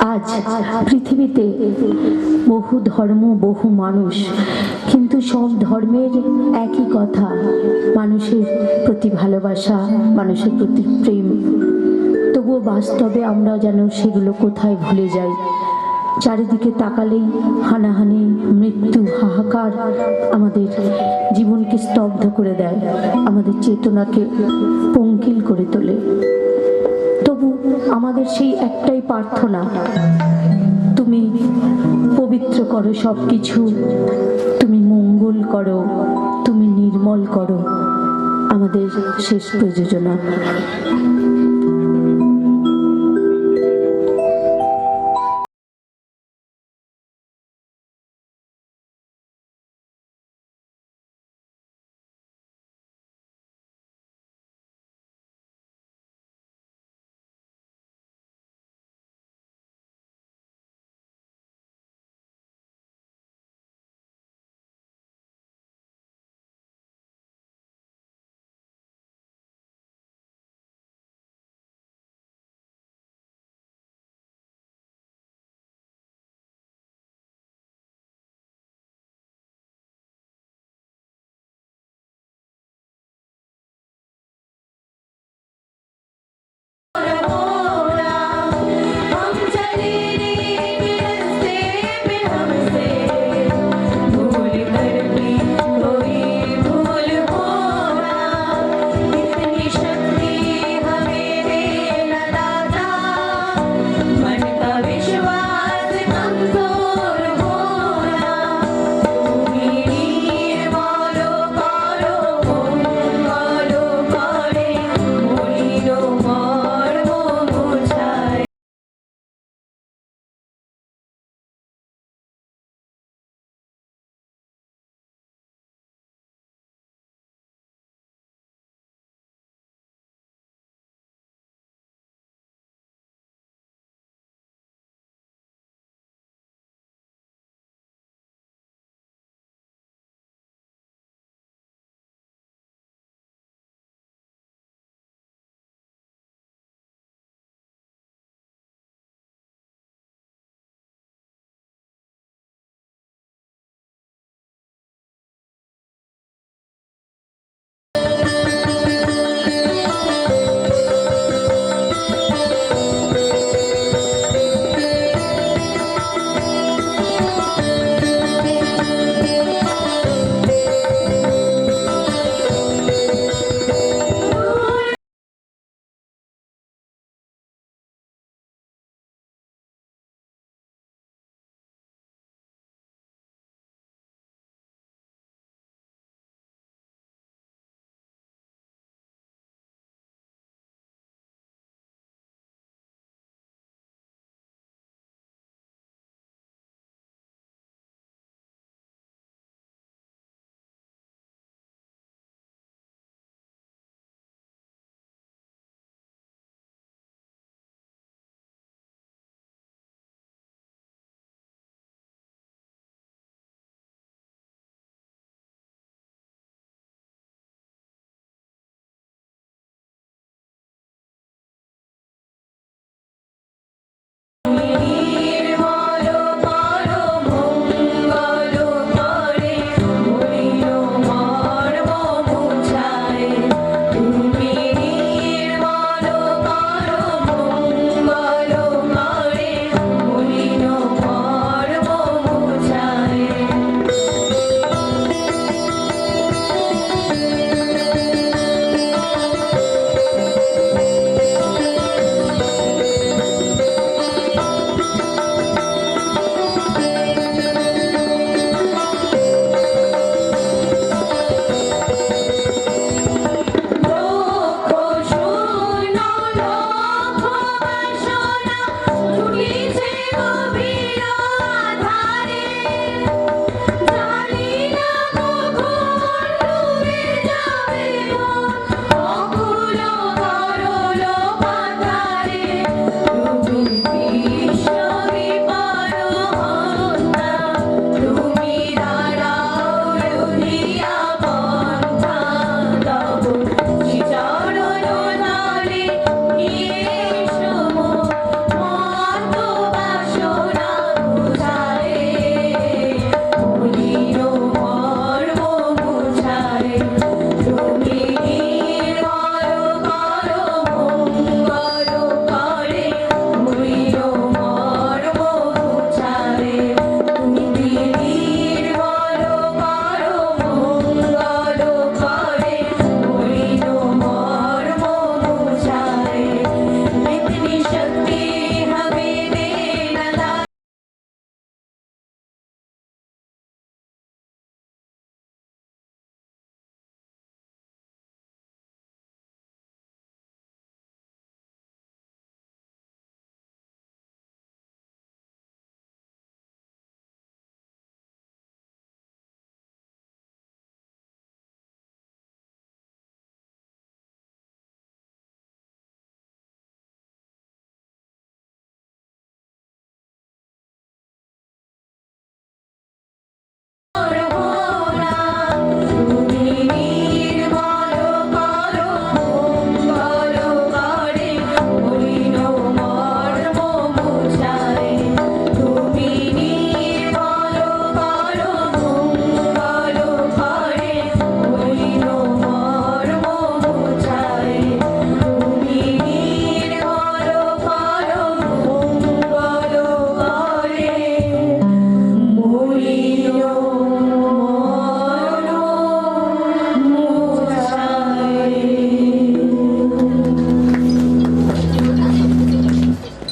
আজ পৃথিবীতে বহু ধর্ম, বহু মানুষ, কিন্তু সব ধর্মের একই কথা, মানুষের প্রতি ভালোবাসা, মানুষের প্রতি প্রেম। তবুও বাস্তবে আমরা যেন সেগুলো কোথায় ভুলে যাই। চারিদিকে তাকালেই হানাহানি, মৃত্যু, হাহাকার আমাদের জীবনকে স্তব্ধ করে দেয়, আমাদের চেতনাকে পঙ্কিল করে তোলে। তবু আমাদের সেই একটাই প্রার্থনা। তুমি পবিত্র করো সব কিছু তুমি মঙ্গল করো। তুমি নির্মল করো। আমাদের শেষ প্রযোজনা।